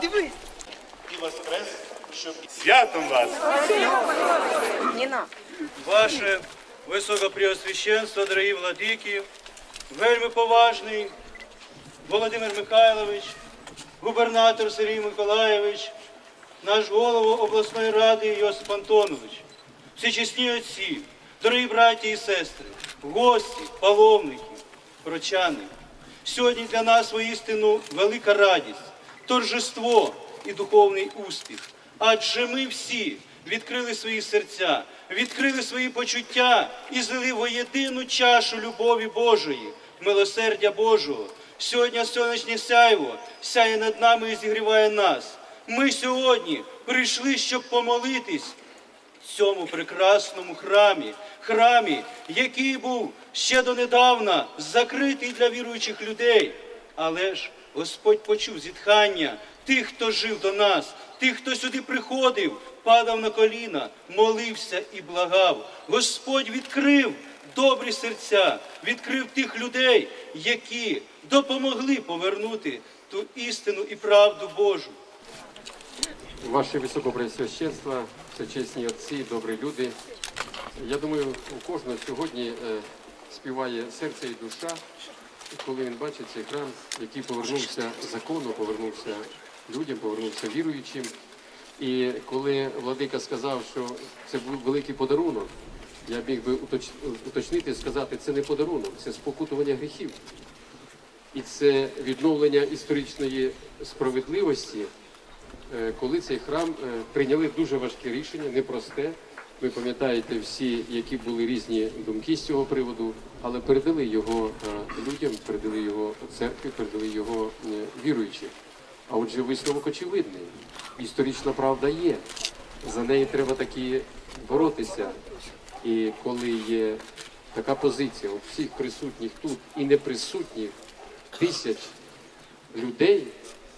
Дивись. і воскрес, щоб святом вас! Ніна. Ваше Високопреосвященство, дорогі владики, вельми поважний Володимир Михайлович, губернатор Сергій Миколаєвич, наш голову обласної ради Йосип Антонович, всечесні отці, дорогі браті і сестри, гості, паломники, прочани. Сьогодні для нас воістину велика радість, торжество і духовний успіх. Адже ми всі відкрили свої серця, відкрили свої почуття і злили воєдину чашу любові Божої, милосердя Божого. Сьогодні сонячне сяйво сяє над нами і зігріває нас. Ми сьогодні прийшли, щоб помолитись в цьому прекрасному храмі, храмі, який був ще донедавна закритий для віруючих людей. Але ж Господь почув зітхання тих, хто жив до нас, тих, хто сюди приходив, падав на коліна, молився і благав. Господь відкрив добрі серця, відкрив тих людей, які допомогли повернути ту істину і правду Божу. Ваше Високопресвященство, всечесні отці, добрі люди. Я думаю, у кожного сьогодні е, співає серце і душа, коли він бачить цей храм, який повернувся закону, повернувся людям, повернувся віруючим. І коли владика сказав, що це був великий подарунок, я міг би уточ- уточнити, сказати, це не подарунок, це спокутування гріхів. І це відновлення історичної справедливості, е, коли цей храм е, прийняли дуже важке рішення, непросте. Ви пам'ятаєте всі, які були різні думки з цього приводу, але передали його е, людям, передали його церкві, передали його е, віруючим. А отже, висновок очевидний. Історична правда є. За неї треба таки боротися. І коли є така позиція у всіх присутніх тут і неприсутніх тисяч людей,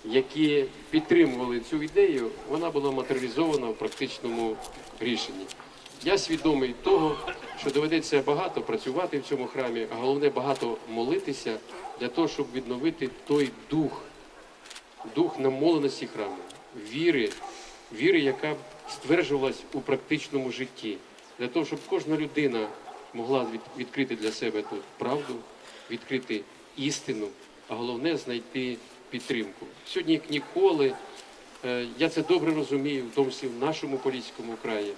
які підтримували цю ідею, вона була матеріалізована в практичному рішенні. Я свідомий того, що доведеться багато працювати в цьому храмі, а головне багато молитися для того, щоб відновити той дух, дух намоленості храму, віри, віри, яка стверджувалась у практичному житті, для того, щоб кожна людина могла відкрити для себе тут правду, відкрити істину, а головне знайти підтримку. Сьогодні як ніколи, е, я це добре розумію, в тому числі в нашому поліському краї.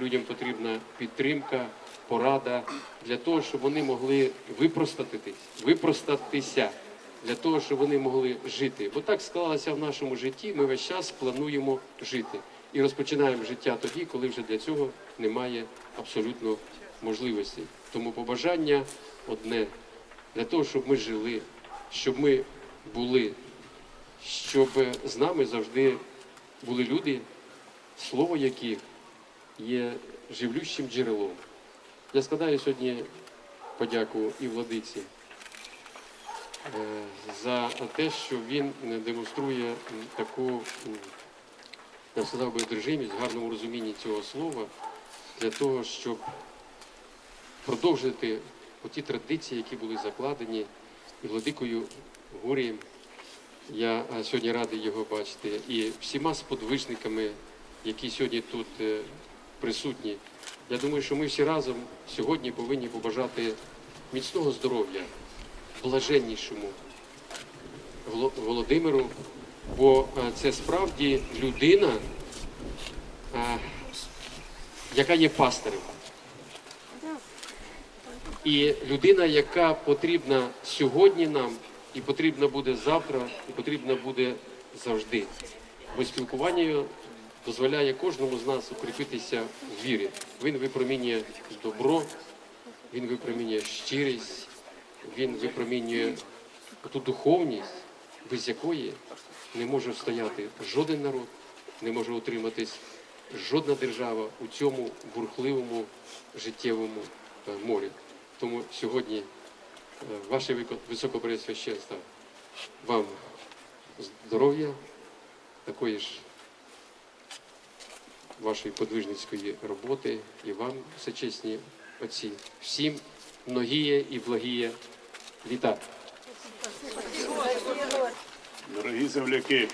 Людям потрібна підтримка, порада для того, щоб вони могли випростатись, випростатися, для того, щоб вони могли жити. Бо так склалося в нашому житті. Ми весь час плануємо жити і розпочинаємо життя тоді, коли вже для цього немає абсолютно можливостей. Тому побажання одне для того, щоб ми жили, щоб ми були, щоб з нами завжди були люди, слово яких є живлющим джерелом. Я складаю сьогодні подяку і владиці е, за те, що він демонструє таку, я сказав би, одержимість в гарному розумінні цього слова для того, щоб продовжити оті традиції, які були закладені і владикою Гурієм. Я е, сьогодні радий його бачити і всіма сподвижниками, які сьогодні тут е, присутні. Я думаю, що ми всі разом сьогодні повинні побажати міцного здоров'я, блаженнішому Володимиру, бо е, це справді людина, е, яка є пастирем. І людина, яка потрібна сьогодні нам, і потрібна буде завтра, і потрібна буде завжди. Бо спілкування дозволяє кожному з нас укріпитися в вірі. Він випромінює добро, він випромінює щирість, він випромінює ту духовність, без якої не може встояти жоден народ, не може утриматись жодна держава у цьому бурхливому життєвому е, морі. Тому сьогодні е, ваше високопресвященство, вам здоров'я, такої ж вашої подвижницької роботи і вам, всечесні отці, всім многіє і благіє Вітаю! Дорогі земляки,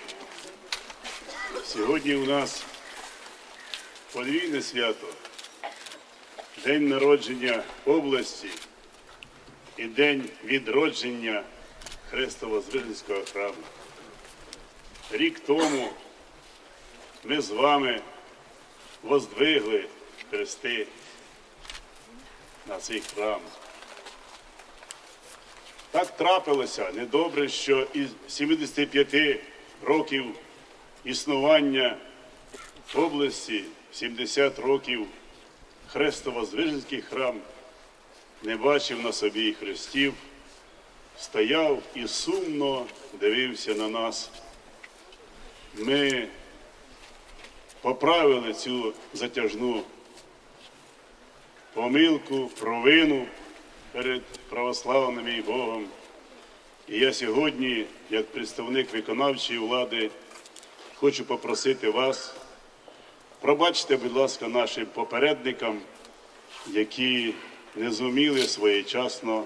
сьогодні у нас подвійне свято, День народження області і День відродження Хрестово-Звиженського храму. Рік тому ми з вами воздвигли хрести на цей храм. Так трапилося недобре, що із 75 років існування області, 70 років Хрестово-Звиженський храм не бачив на собі хрестів, стояв і сумно дивився на нас. Ми поправили цю затяжну помилку, провину перед православним і Богом. І я сьогодні, як представник виконавчої влади, хочу попросити вас, пробачте, будь ласка, нашим попередникам, які не зуміли своєчасно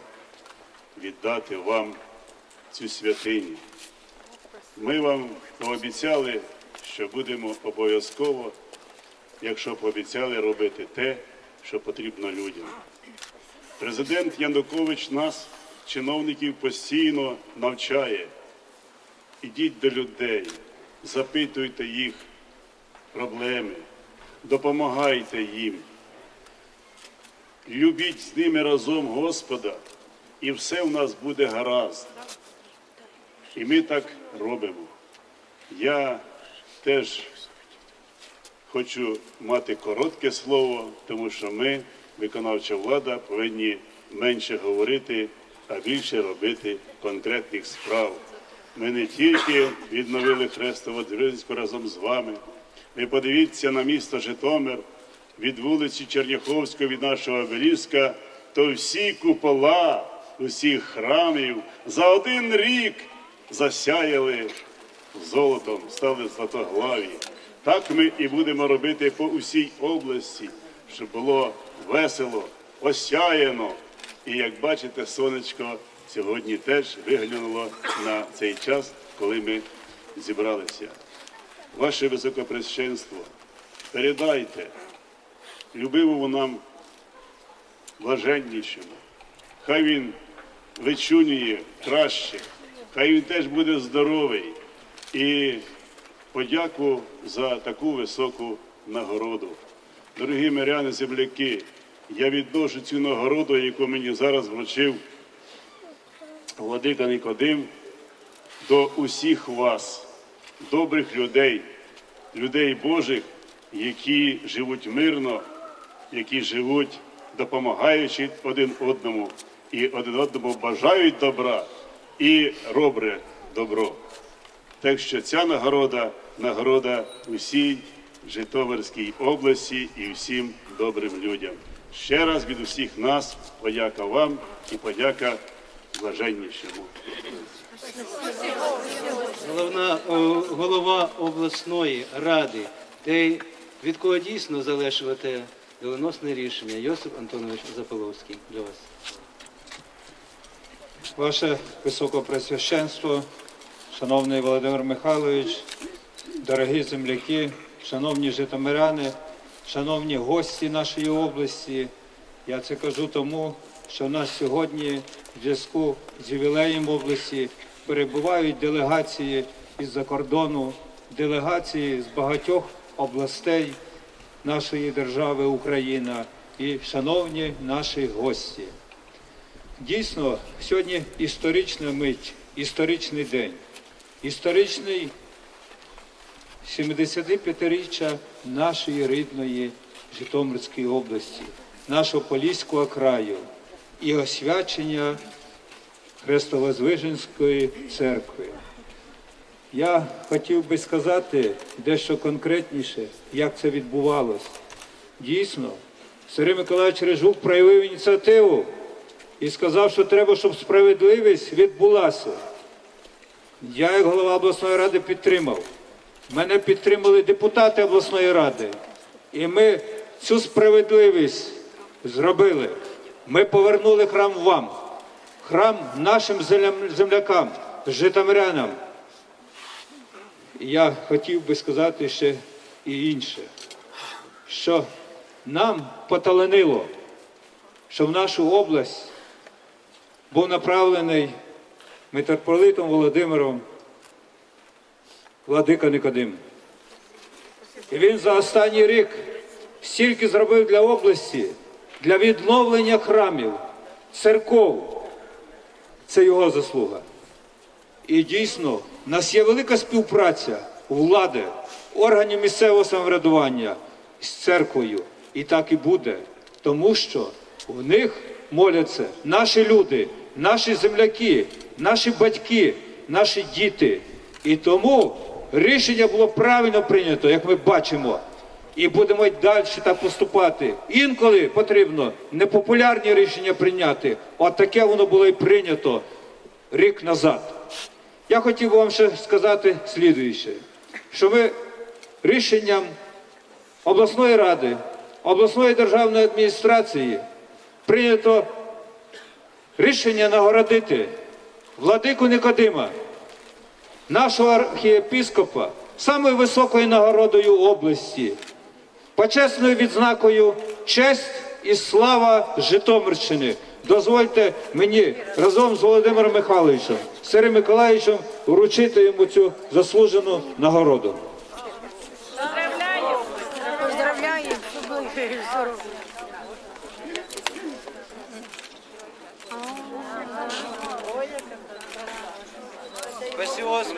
віддати вам цю святиню. Ми вам пообіцяли, що будемо обов'язково, якщо пообіцяли робити те, що потрібно людям. Президент Янукович нас, чиновників, постійно навчає. Ідіть до людей, запитуйте їх проблеми, допомагайте їм. Любіть з ними разом Господа, і все в нас буде гаразд. І ми так робимо. Я теж хочу мати коротке слово, тому що ми, виконавча влада, повинні менше говорити, а більше робити конкретних справ. Ми не тільки відновили Хрестово Дзвізьку разом з вами. Ви подивіться на місто Житомир від вулиці Черняховської, від нашого обеліска, то всі купола усіх храмів за один рік засяяли золотом, стали златоглаві. Так ми і будемо робити по усій області, щоб було весело, осяяно. І як бачите, сонечко сьогодні теж виглянуло на цей час, коли ми зібралися. Ваше високопресвященство, передайте любивому нам блаженнішому. Хай він вичунює краще, хай він теж буде здоровий. І подяку за таку високу нагороду. Дорогі миряни, земляки, я відношу цю нагороду, яку мені зараз вручив владика Никодим, до усіх вас, добрих людей, людей Божих, які живуть мирно, які живуть допомагаючи один одному і один одному бажають добра і роблять добро. Так що ця нагорода нагорода усій Житомирській області і всім добрим людям. Ще раз від усіх нас подяка вам і подяка блаженнішому. Головна, о, голова обласної ради, те, від кого дійсно залежувати доленосне рішення, Йосип Антонович Заполовський для вас. Ваше Високопресвященство, шановний Володимир Михайлович, дорогі земляки, шановні житомиряни, шановні гості нашої області, я це кажу тому, що в нас сьогодні в зв'язку з ювілеєм області перебувають делегації із-за кордону, делегації з багатьох областей нашої держави Україна і шановні наші гості. Дійсно, сьогодні історична мить, історичний день, історичний 75-річчя нашої рідної Житомирської області, нашого Поліського краю і освячення Хрестово-Звиженської церкви. Я хотів би сказати дещо конкретніше, як це відбувалося. Дійсно, Сергій Миколаївич Режук проявив ініціативу і сказав, що треба, щоб справедливість відбулася. Я, як голова обласної ради, підтримав. Мене підтримали депутати обласної ради. І ми цю справедливість зробили. Ми повернули храм вам. храм нашим землякам, житомирянам. Я хотів би сказати ще і інше, що нам поталанило, що в нашу область був направлений митрополитом Володимиром Владика Никодим. І він за останній рік стільки зробив для області, для відновлення храмів, церков. Це його заслуга. І дійсно, в нас є велика співпраця влади, органів місцевого самоврядування з церквою. І так і буде. Тому що в них моляться наші люди, наші земляки, наші батьки, наші діти. І тому рішення було правильно прийнято, як ми бачимо. І будемо й далі так поступати. Інколи потрібно непопулярні рішення прийняти. От таке воно було і прийнято рік назад. Я хотів вам ще сказати слідуюче, що ми рішенням обласної ради, обласної державної адміністрації прийнято рішення нагородити владику Никодима, нашого архієпіскопа, самою високою нагородою області, почесною відзнакою честь і слава Житомирщини. Дозвольте мені разом з Володимиром Михайловичем, Сергієм Миколаївичем вручити йому цю заслужену нагороду. Поздравляем, чтобы vai ser osso.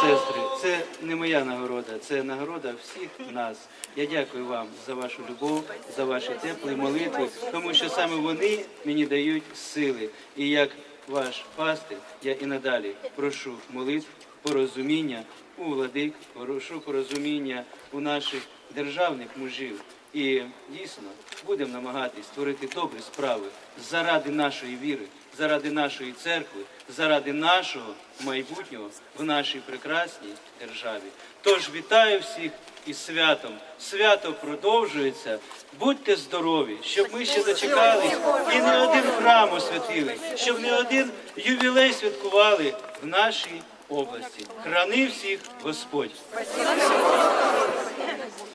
Сестри, це не моя нагорода, це нагорода всіх нас. Я дякую вам за вашу любов, за ваші теплі молитви, тому що саме вони мені дають сили. І як ваш пастир, я і надалі прошу молитв, порозуміння у владик, прошу порозуміння у наших державних мужів. І дійсно будемо намагатись створити добрі справи заради нашої віри, заради нашої церкви, заради нашого майбутнього в нашій прекрасній державі. Тож вітаю всіх із святом. Свято продовжується. Будьте здорові, щоб ми ще дочекались і не один храм освятили, щоб не один ювілей святкували в нашій області. Храни всіх Господь.